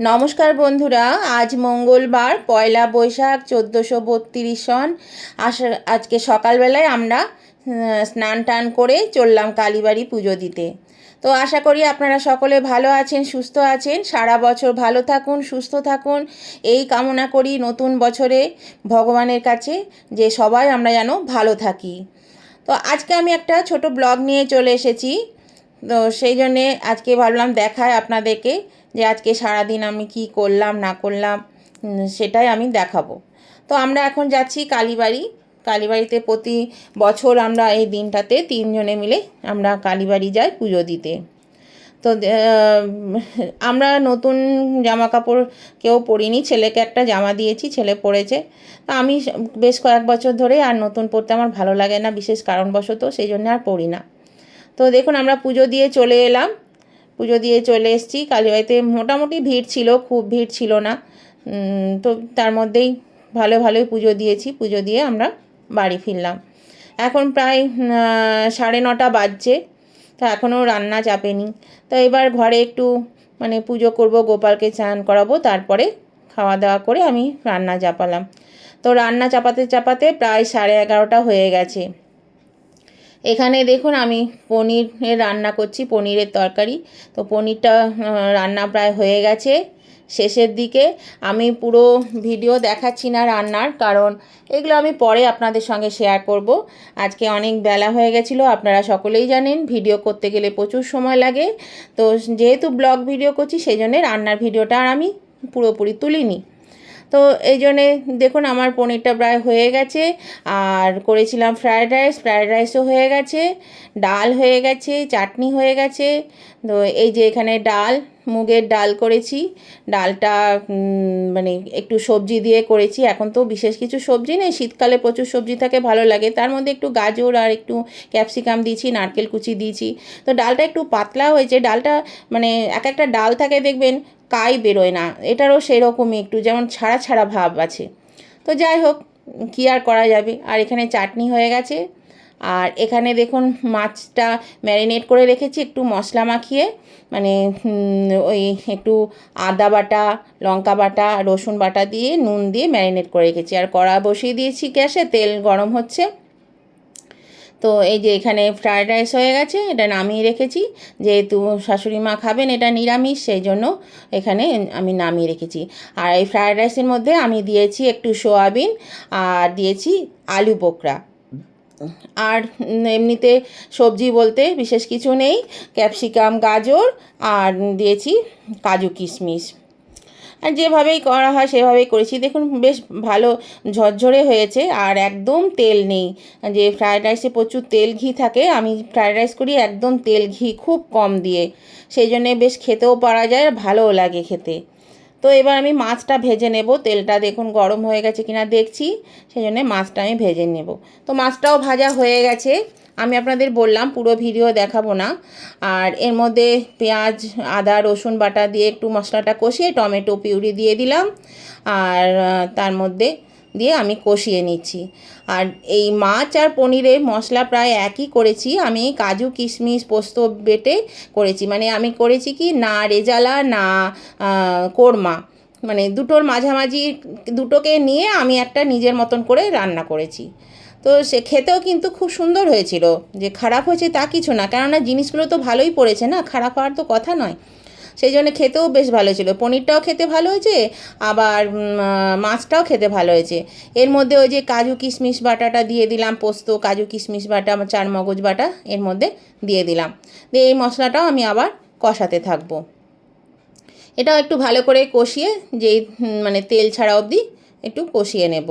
নমস্কার বন্ধুরা, আজ মঙ্গলবার, পয়লা বৈশাখ, চোদ্দোশো বত্রিশ সন। আজকে সকালবেলায় আমরা স্নান টান করে চললাম কালীবাড়ি পুজো দিতে। তো আশা করি আপনারা সকলে ভালো আছেন, সুস্থ আছেন। সারা বছর ভালো থাকুন, সুস্থ থাকুন। এই কামনা করি নতুন বছরে ভগবানের কাছে, যে সবাই আমরা যেন ভালো থাকি। তো আজকে আমি একটা ছোট ব্লগ নিয়ে চলে এসেছি। তো সেই জন্যে আজকে ভাবলাম দেখায় আপনাদেরকে যে আজকে সারাদিন আমি কি করলাম, না করলাম সেটাই আমি দেখাবো। তো আমরা এখন যাচ্ছি কালীবাড়ি। কালীবাড়িতে প্রতি বছর আমরা এই দিনটাতে তিনজনে মিলে আমরা কালীবাড়ি যাই পুজো দিতে। তো আমরা নতুন জামা কাপড় কেউ পরিনি, ছেলেকে একটা জামা দিয়েছি, ছেলে পরেছে। তো আমি বেশ কয়েক বছর ধরে আর নতুন পরতে আমার ভালো লাগে না, বিশেষ কারণবশত সেই জন্য আর পরি না। তো দেখুন, আমরা পুজো দিয়ে চলে এলাম। পুজো দিয়ে চলে এসেছি। কালীবাড়িতে মোটামুটি ভিড় ছিল, খুব ভিড় ছিল না। তো তার মধ্যেই ভালো ভালোই পুজো দিয়েছি। পুজো দিয়ে আমরা বাড়ি ফিরলাম। এখন প্রায় সাড়ে নটা বাজছে, তো এখনও রান্না চাপেনি। তো এবার ঘরে একটু মানে পুজো করব, গোপালকে চান করাবো, তারপরে খাওয়া দাওয়া করে আমি রান্না চাপালাম। তো রান্না চাপাতে চাপাতে প্রায় সাড়ে এগারোটা হয়ে গেছে। এখানে দেখুন আমি পনিরের রান্না করছি, পনিরের তরকারি। তো পনিরটা রান্না প্রায় হয়ে গেছে। শেষের দিকে আমি পুরো ভিডিও দেখাচ্ছি না রান্নার, কারণ এগুলো আমি পরে আপনাদের সঙ্গে শেয়ার করব। আজকে অনেক বেলা হয়ে গেছিল, আপনারা সকলেই জানেন, ভিডিও করতে গেলে প্রচুর সময় লাগে। তো যেহেতু ব্লগ ভিডিও করছি সেই জন্যে রান্নার ভিডিওটা আর আমি পুরোপুরি তুলিনি। তো এই জন্যে দেখুন আমার পনিরটা প্রায় হয়ে গেছে। আর করেছিলাম ফ্রায়েড রাইস, ফ্রায়েড রাইসও হয়ে গেছে, ডাল হয়ে গেছে, চাটনি হয়ে গেছে। তো এই যে এখানে ডাল মুগের ডাল করেছি। ডালটা মানে একটু সবজি দিয়ে করেছি। এখন তো বিশেষ কিছু সবজি নেই। শীতকালে প্রচুর সবজি থাকে, ভালো লাগে। তার মধ্যে একটু গাজর আর একটু ক্যাপসিকাম দিয়েছি, নারকেল কুচি দিয়েছি। তো ডালটা একটু পাতলা হয়েছে। ডালটা মানে এক একটা ডাল থাকে দেখবেন, কাই বেরোয় না। এটারও সেরকমই একটু, যেমন ছাড়া ছাড়া ভাব আছে। তো যাই হোক, কী আর করা যাবে? আর এখানে চাটনি হয়ে গেছে। আর এখানে দেখুন মাছটা ম্যারিনেট করে রেখেছি, একটু মশলা মাখিয়ে মানে ওই একটু আদা বাটা, লঙ্কা বাটা, রসুন বাটা দিয়ে, নুন দিয়ে ম্যারিনেট করে রেখেছি। আর কড়া বসিয়ে দিয়েছি গ্যাসে, তেল গরম হচ্ছে। তো এই যে এখানে ফ্রায়েড রাইস হয়ে গেছে, এটা নামিয়ে রেখেছি। যেহেতু শাশুড়ি মা খাবেন, এটা নিরামিষ, সেই জন্য এখানে আমি নামিয়ে রেখেছি। আর এই ফ্রায়েড রাইসের মধ্যে আমি দিয়েছি একটু সোয়াবিন, আর দিয়েছি আলু বোকরা। আর এমনিতে সবজি বলতে বিশেষ কিছু নেই। ক্যাপসিকাম, গাজর আর দিয়েছি কাজু কিশমিশ। আর যেভাবেই করা হয় সেভাবেই করেছি। দেখুন, বেশ ভালো ঝরঝরে হয়েছে আর একদম তেল নেই। যে ফ্রায়েড রাইসে প্রচুর তেল ঘি থাকে, আমি ফ্রায়েড রাইস করি একদম তেল ঘি খুব কম দিয়ে। সেই জন্যে বেশ খেতেও পারা যায় আর ভালোও লাগে খেতে। তো এবার আমি মাছটা ভেজে নেব। তেলটা দেখুন গরম হয়ে গেছে কিনা দেখছি সেই জন্যে মাছটা আমি ভেজে নেব। তো মাছটাও ভাজা হয়ে গেছে। আমি আপনাদের বললাম, পুরো ভিডিও দেখাবো না। আর এর মধ্যে পেঁয়াজ, আদা, রসুন বাটা দিয়ে একটু মশলাটা কষিয়ে টমেটো পিউরি দিয়ে দিলাম। আর তার মধ্যে দিয়ে আমি কষিয়ে নিচ্ছি। আর এই মাছ আর পনিরের মশলা প্রায় একই করেছি। আমি কাজু, কিশমিশ, পোস্ত বেটে করেছি। মানে আমি করেছি কি, না রেজালা, না কোরমা। মানে দুটোর মাঝামাঝি দুটোকে নিয়ে আমি একটা নিজের মতন করে রান্না করেছি। তো সে খেতেও কিন্তু খুব সুন্দর হয়েছিল। যে খারাপ হয়েছে তা কিছু না। কেননা জিনিসগুলো তো ভালোই পড়েছে না? খারাপ হওয়ার তো কথা নয়। সেই জন্য খেতেও বেশ ভালো ছিল। পনিরটাও খেতে ভালো হয়েছে, আবার মাছটাও খেতে ভালো হয়েছে। এর মধ্যে ওই যে কাজু কিশমিশ বাটাটা দিয়ে দিলাম, পোস্ত, কাজু কিশমিশ বাটা চার মগজ বাটা এর মধ্যে দিয়ে দিলাম। দিয়ে এই মশলাটাও আমি আবার কষাতে থাকব। এটাও একটু ভালো করে কষিয়ে, যেই মানে তেল ছাড়া অবধি একটু কষিয়ে নেব।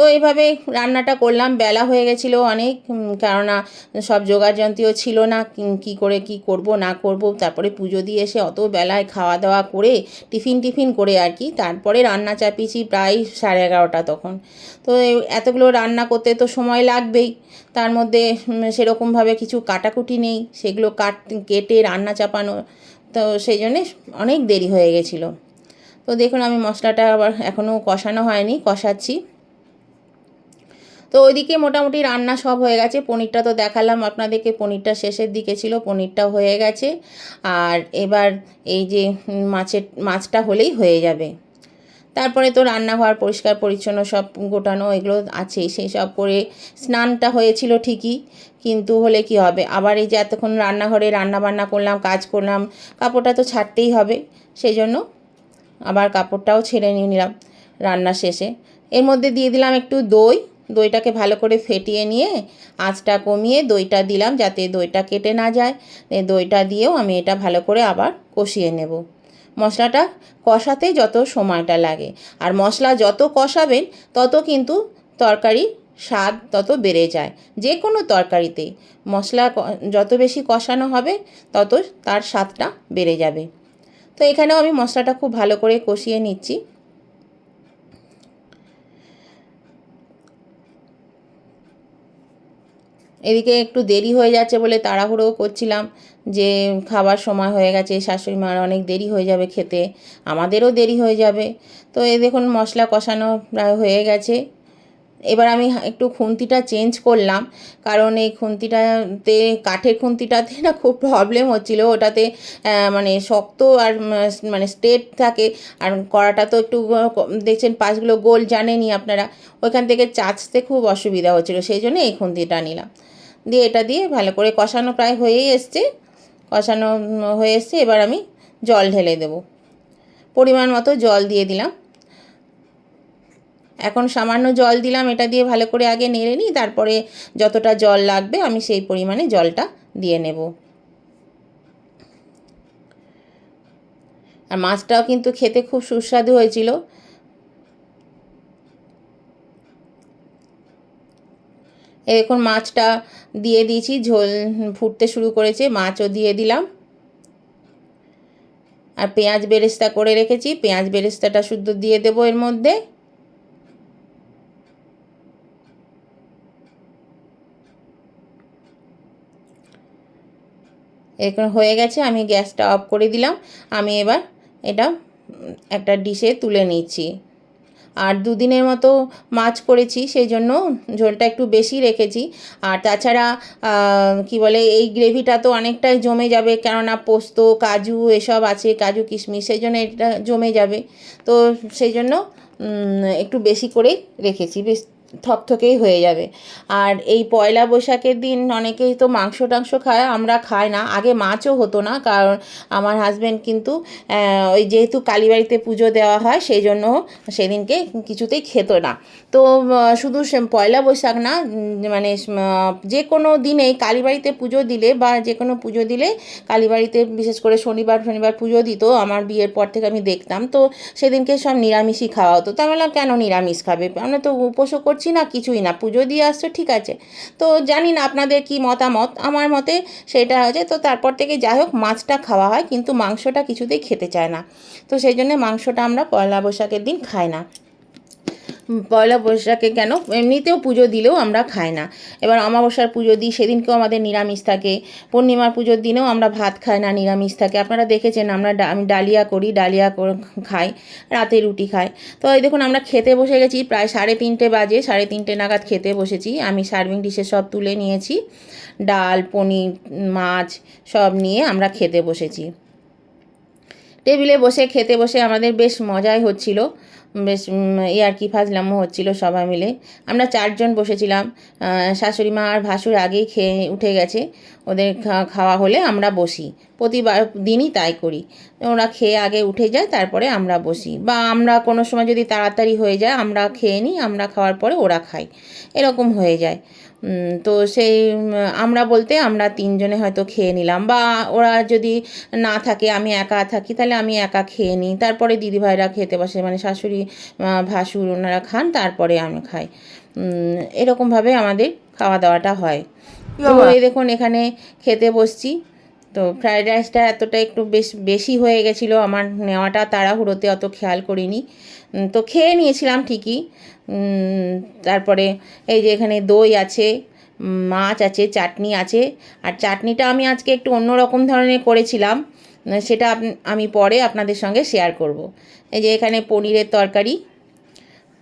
তো এইভাবে রান্নাটা করলাম, বেলা হয়ে গেছিল অনেক কেননা সব জোগাড়যন্ত্রীও ছিল না, কি করে কি করব, না করব, তারপরে পুজো দিয়ে এসে অত বেলায় খাওয়া দাওয়া করে টিফিন টিফিন করে আর কি, তারপরে রান্না চাপিয়েছি প্রায় সাড়ে এগারোটা তখন। তো এতগুলো রান্না করতে তো সময় লাগবেই, তার মধ্যে সেরকমভাবে কিছু কাটাকুটি নেই, সেগুলো কাট, কেটে রান্না চাপানো, তো সেই জন্যে অনেক দেরি হয়ে গেছিল। তো দেখুন আমি মশলাটা আবার এখনও কষানো হয়নি, কষাচ্ছি। তো ওইদিকে মোটামুটি রান্না সব হয়ে গেছে। পনিরটা তো দেখালাম আপনাদেরকে, পনিরটা শেষের দিকে ছিল পনিরটা হয়ে গেছে। আর এবার এই যে মাছের, মাছটা হলেই হয়ে যাবে। তারপরে তো রান্নাঘর পরিষ্কার পরিচ্ছন্ন সব গোটানো, এগুলো আছেই। সেই সব করে স্নানটা হয়েছিল ঠিকই, কিন্তু হলে কি হবে? আবার এই যে এতক্ষণ রান্নাঘরে রান্না বান্না করলাম, কাজ করলাম, কাপড়টা তো ছাড়তেই হবে। সেই জন্য আবার কাপড়টাও ছেড়ে নিয়ে নিলাম রান্না শেষে। এর মধ্যে দিয়ে দিলাম একটু দই দইটাকে ভালো করে ফেটিয়ে নিয়ে আঁচটা কমিয়ে দইটা দিলাম যাতে দইটা কেটে না যায়। দইটা দিয়েও আমি এটা ভালো করে আবার কষিয়ে নেব। মশলাটা কষাতে যত সময়টা লাগে। আর মশলা যত কষাবেন তত কিন্তু তরকারি স্বাদ তত বেড়ে যায়। যে কোনো তরকারিতেই মশলা যত বেশি কষানো হবে তত তার স্বাদটা বেড়ে যাবে। তো এখানেও আমি মশলাটা খুব ভালো করে কষিয়ে নিচ্ছি। এদিকে একটু দেরি হয়ে যাচ্ছে বলে তাড়াহুড়োও করছিলাম যে খাবার সময় হয়ে গেছে, শাশুড়ি মার অনেক দেরি হয়ে যাবে খেতে, আমাদেরও দেরি হয়ে যাবে। তো এ দেখুন মশলা কষানো প্রায় হয়ে গেছে। এবার আমি একটু খুন্তিটা চেঞ্জ করলাম। কারণ এই খুন্তিটাতে, কাঠের খুন্তিটাতে না খুব প্রবলেম হচ্ছিল। ওটাতে মানে শক্ত আর মানে স্ট্রেট থাকে। আর কড়াটা তো একটু দেখছেন পাশগুলো গোল জানেনই আপনারা। ওইখান থেকে চাচতে খুব অসুবিধা হচ্ছিল। সেই জন্য এই খুন্তিটা নিলাম। দিয়ে এটা দিয়ে ভালো করে কষানো প্রায় হয়েই এসছে। কষানো হয়ে এসছে। এবার আমি জল ঢেলে দেবো। পরিমাণ মতো জল দিয়ে দিলাম। এখন সামান্য জল দিলাম, এটা দিয়ে ভালো করে আগে নেড়ে নিই, তারপরে যতটা জল লাগবে আমি সেই পরিমাণে জলটা দিয়ে নেব। আর মাছটাও কিন্তু খেতে খুব সুস্বাদু হয়েছিল। এই দেখুন, মাছটা দিয়ে দিয়েছি, ঝোল ফুটতে শুরু করেছে, মাছও দিয়ে দিলাম। আর পেঁয়াজ বেরেস্তা করে রেখেছি, পেঁয়াজ বেরেস্তাটা শুদ্ধ দিয়ে দেবো এর মধ্যে। এরকম হয়ে গেছে, আমি গ্যাসটা অফ করে দিলাম। আমি এবার এটা একটা ডিশে তুলে নিচ্ছি। আর দুদিনের মতো মাছ করেছি সেই জন্য ঝোলটা একটু বেশি রেখেছি। আর তাছাড়া কি বলে, এই গ্রেভিটা তো অনেকটাই জমে যাবে, কেননা পোস্ত, কাজু এসব আছে, কাজু, কিশমিশ সেই জন্য এটা জমে যাবে। তো সেই জন্য একটু বেশি করেই রেখেছি, বেশ থকথকেই হয়ে যাবে। আর এই পয়লা বৈশাখের দিন অনেকেই তো মাংস টাংস খায়, আমরা খাই না। আগে মাছও হতো না, কারণ আমার হাজব্যান্ড কিন্তু ওই যেহেতু কালীবাড়িতে পুজো দেওয়া হয়, সেই জন্য সেদিনকে কিছুতেই খেত না। তো শুধু পয়লা বৈশাখ না মানে যে কোনো দিনেই কালীবাড়িতে পুজো দিলে বা যে কোনো পুজো দিলে কালীবাড়িতে বিশেষ করে শনিবার শনিবার পুজো দিত, আমার বিয়ের পর থেকে আমি দেখতাম। তো সেদিনকে সব নিরামিষই খাওয়া হতো। তো বললাম কেন নিরামিষ খাবে? আমরা তো উপোসও করছি না, কিছুই না। পুজো দিয়ে আসছো, ঠিক আছে। তো জানি না আপনাদের কি মতামত। আমার মতে সেটা হচ্ছে তো তারপর থেকে যাই হোক, মাছটা খাওয়া হয়, কিন্তু মাংসটা কিছুতেই খেতে চায় না। তো সেই জন্যে মাংসটা আমরা পয়লা বৈশাখের দিন খাই না। পয়লা বৈশাখে কেন? এমনিতেও পুজো দিলেও আমরা খাই না। এবার অমাবস্যার পুজো দিই, সেদিনকেও আমাদের নিরামিষ থাকে। পূর্ণিমার পুজোর দিনেও আমরা ভাত খাই না, নিরামিষ থাকে। আপনারা দেখেছেন, আমরা আমি ডালিয়া করি, ডালিয়া খাই, রাতে রুটি খাই। তো এই দেখুন, আমরা খেতে বসে গেছি, প্রায় সাড়ে তিনটে বাজে, সাড়ে তিনটে নাগাদ খেতে বসেছি। আমি সার্ভিং ডিশে সব তুলে নিয়েছি। ডাল, পনির, মাছ, সব নিয়ে আমরা খেতে বসেছি। টেবিলে বসে, খেতে বসে আমাদের বেশ মজাই হচ্ছিল। বেশ আর কি ফাজলামো হচ্ছিল সবাই মিলে। আমরা চারজন বসেছিলাম। শাশুড়ি মা আর ভাসুর আগেই খেয়ে উঠে গেছে। ওদের খাওয়া হলে আমরা বসি। প্রতিবার দিনই তাই করি। ওরা খেয়ে আগে উঠে যায়, তারপরে আমরা বসি। বা আমরা কোনো সময় যদি তাড়াতাড়ি হয়ে যায়, আমরা খেয়ে নিই, আমরা খাওয়ার পরে ওরা খাই এরকম হয়ে যায়। তো সেই আমরা বলতে আমরা তিনজনে হয়তো খেয়ে নিলাম। বা ওরা যদি না থাকে আমি একা থাকি তাহলে আমি একা খেয়ে নিই। তারপরে দিদিভাইরা খেতে বসে মানে শাশুড়ি ভাসুর ওনারা খান তারপরে আমি খাই। এরকমভাবে আমাদের খাওয়া দাওয়াটা হয় তো এই দেখুন এখানে খেতে বসছি। তো ফ্রায়েড রাইসটা এতটা একটু বেশ, বেশি হয়ে গেছিল আমার নেওয়াটা, তাড়াহুড়োতে অত খেয়াল করিনি। তো খেয়ে নিয়েছিলাম ঠিকই। তারপরে এই যে এখানে দই আছে, মাছ আছে, চাটনি আছে। আর চাটনিটা আমি আজকে একটু অন্য রকম ধরনের করেছিলাম। সেটা আমি পরে আপনাদের সঙ্গে শেয়ার করব। এই যে এখানে পনিরের তরকারি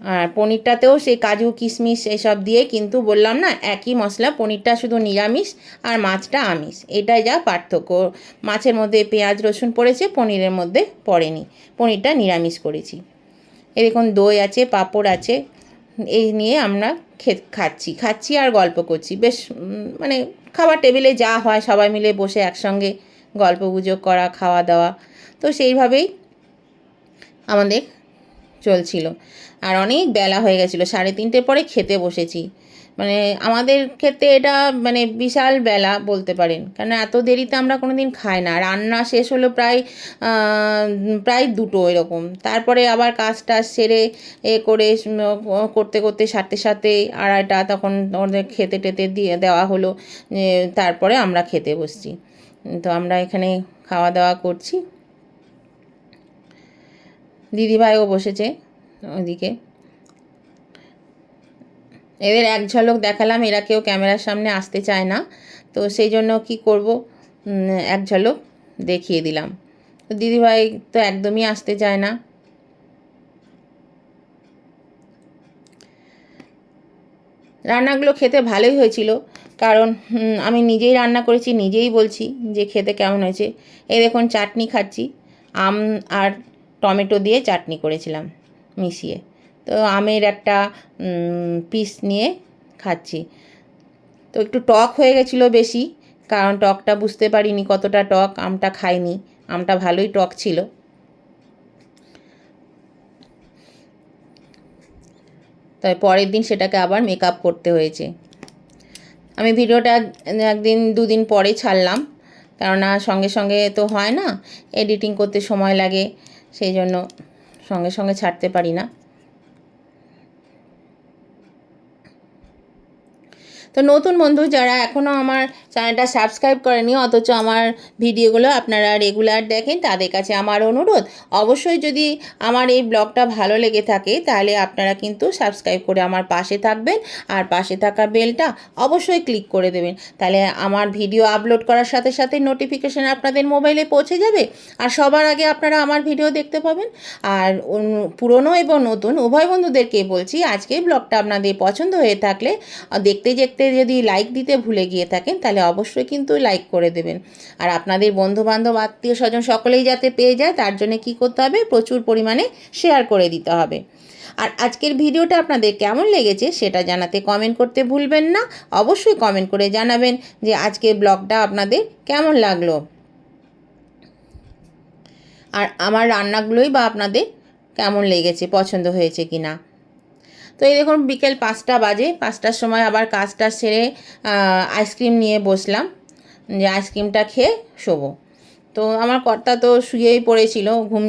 আর পনিরটাতেও সেই কাজু, কিশমিশ এসব দিয়ে কিন্তু বললাম না, একই মশলা, পনিরটা শুধু নিরামিষ আর মাছটা আমিষ। এটাই যা পার্থক্য। মাছের মধ্যে পেঁয়াজ, রসুন পড়েছে, পনিরের মধ্যে পড়েনি। পনিরটা নিরামিষ করেছি। দেখুন, দই আছে, পাঁপড় আছে, এই নিয়ে আমরা খে, খাচ্ছি। খাচ্ছি আর গল্প করছি। বেশ মানে খাবার টেবিলে যা হয়, সবাই মিলে বসে একসঙ্গে গল্প গুজব করা, খাওয়া দাওয়া। তো সেইভাবেই আমাদের চলছিল। আর অনেক বেলা হয়ে গেছিল, সাড়ে তিনটের পরে খেতে বসেছি। মানে আমাদের ক্ষেত্রে এটা মানে বিশাল বেলা বলতে পারেন। কারণ এত দেরিতে আমরা কোনো দিন খাই না। রান্না শেষ হলো প্রায় প্রায় দুটো এরকম। তারপরে আবার কাজ টাজ সেরে এ করে করতে করতে সাথে সারতে আড়াইটা তখন ওদের খেতে টেতে দিয়ে দেওয়া হলো। তারপরে আমরা খেতে বসছি। তো আমরা এখানে খাওয়া দাওয়া করছি। দিদিভাইও বসেছে ওদিকে এদের এক ঝলক দেখালাম, এরা কেউ ক্যামেরার সামনে আসতে চায় না। তো সেই জন্য কি করব? এক ঝলক দেখিয়ে দিলাম। তো দিদিভাই তো একদমই আসতে চায় না। রান্নাগুলো খেতে ভালোই হয়েছিল, কারণ আমি নিজেই রান্না করেছি, নিজেই বলছি যে খেতে কেমন হয়েছে। এই দেখুন, চাটনি খাচ্ছি, আম আর টমেটো দিয়ে চাটনি করেছিলাম মিশিয়ে। তো আমের একটা পিস নিয়ে খাচ্ছি। তো একটু টক হয়ে গেছিল বেশি, কারণ টকটা বুঝতে পারিনি কতটা টক, আমটা খাইনি, আমটা ভালোই টক ছিল। তাই পরের দিন সেটাকে আবার মেকআপ করতে হয়েছে। আমি ভিডিওটা একদিন, দুদিন পরে ছাড়লাম, কেননা সঙ্গে সঙ্গে তো হয় না এডিটিং করতে সময় লাগে। সেই জন্য সঙ্গে সঙ্গে ছাড়তে পারি না। তো নতুন বন্ধু যারা এখনও আমার চ্যানেলটা সাবস্ক্রাইব করেনি, অথচ আমার ভিডিওগুলো আপনারা রেগুলার দেখেন, তাদের কাছে আমার অনুরোধ, অবশ্যই যদি আমার এই ব্লগটা ভালো লেগে থাকে, তাহলে আপনারা কিন্তু সাবস্ক্রাইব করে আমার পাশে থাকবেন, আর পাশে থাকা বেলটা অবশ্যই ক্লিক করে দেবেন। তাহলে আমার ভিডিও আপলোড করার সাথে সাথে নোটিফিকেশান আপনাদের মোবাইলে পৌঁছে যাবে, আর সবার আগে আপনারা আমার ভিডিও দেখতে পাবেন। আর পুরনো এবং নতুন উভয় বন্ধুদেরকে বলছি, আজকে ব্লগটা আপনাদের পছন্দ হয়ে থাকলে দেখতে দেখতে যদি লাইক দিতে ভুলে গিয়ে থাকেন, তাহলে অবশ্যই কিন্তু লাইক করে দেবেন। আর আপনাদের বন্ধু বান্ধব আত্মীয় স্বজন সকলেই যাতে পেয়ে যায়, তার জন্য কি করতে হবে? প্রচুর পরিমাণে শেয়ার করে দিতে হবে। আর আজকের ভিডিওটা আপনাদের কেমন লেগেছে, সেটা জানাতে কমেন্ট করতে ভুলবেন না। অবশ্যই কমেন্ট করে জানাবেন যে আজকের ব্লগটা আপনাদের কেমন লাগল। আর আমার রান্নাগুলোই বা আপনাদের কেমন লেগেছে, পছন্দ হয়েছে কি না তো এই দেখুন বিকেল পাঁচটা বাজে, পাঁচটার সময় আবার কাজটা সেরে আইসক্রিম নিয়ে বসলাম, যে আইসক্রিমটা খেয়ে শোবো। তো আমার কর্তা তো শুয়েই পড়েছিল, ঘুম,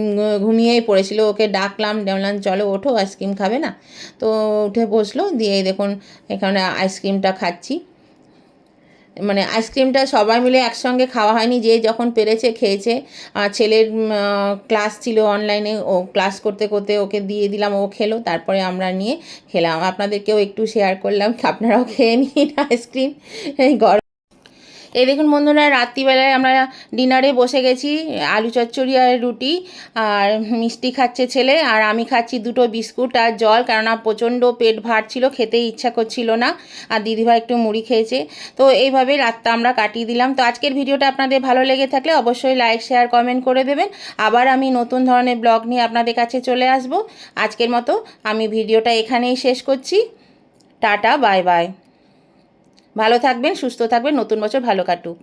ঘুমিয়েই পড়েছিল, ওকে ডাকলাম, বললাম, চলো ওঠো আইসক্রিম খাবে না? তো উঠে বসল, দিয়ে দেখুন এখানে আইসক্রিমটা খাচ্ছি। মানে আইসক্রিমটা সবাই মিলে একসঙ্গে খাওয়া হয়নি, যে যখন পেরেছে খেয়েছে। আর ছেলের ক্লাস ছিল অনলাইনে ও ক্লাস করতে করতে ওকে দিয়ে দিলাম, ও খেলো। তারপরে আমরা নিয়ে খেলাম। আপনাদেরকেও একটু শেয়ার করলাম, আপনারাও খেয়ে নিন আইসক্রিম গরম এই দেখুন বন্ধুরা, রাত্রিবেলায় আমরা ডিনারে বসে গেছি, আলু চচ্চড়ি আর রুটি আর মিষ্টি খাচ্ছে ছেলে, আর আমি খাচ্ছি দুটো বিস্কুট আর জল, কেননা প্রচণ্ড পেট ভার ছিল খেতেই ইচ্ছা করছিল না, আর দিদিভাই একটু মুড়ি খেয়েছে। তো এইভাবে রাতটা আমরা কাটিয়ে দিলাম। তো আজকের ভিডিওটা আপনাদের ভালো লেগে থাকলে অবশ্যই লাইক, শেয়ার, কমেন্ট করে দেবেন। আবার আমি নতুন ধরনের ব্লগ নিয়ে আপনাদের কাছে চলে আসব। আজকের মতো আমি ভিডিওটা এখানেই শেষ করছি। Tata, bye bye. ভালো থাকবেন সুস্থ থাকবেন নতুন বছর ভালো কাটুক।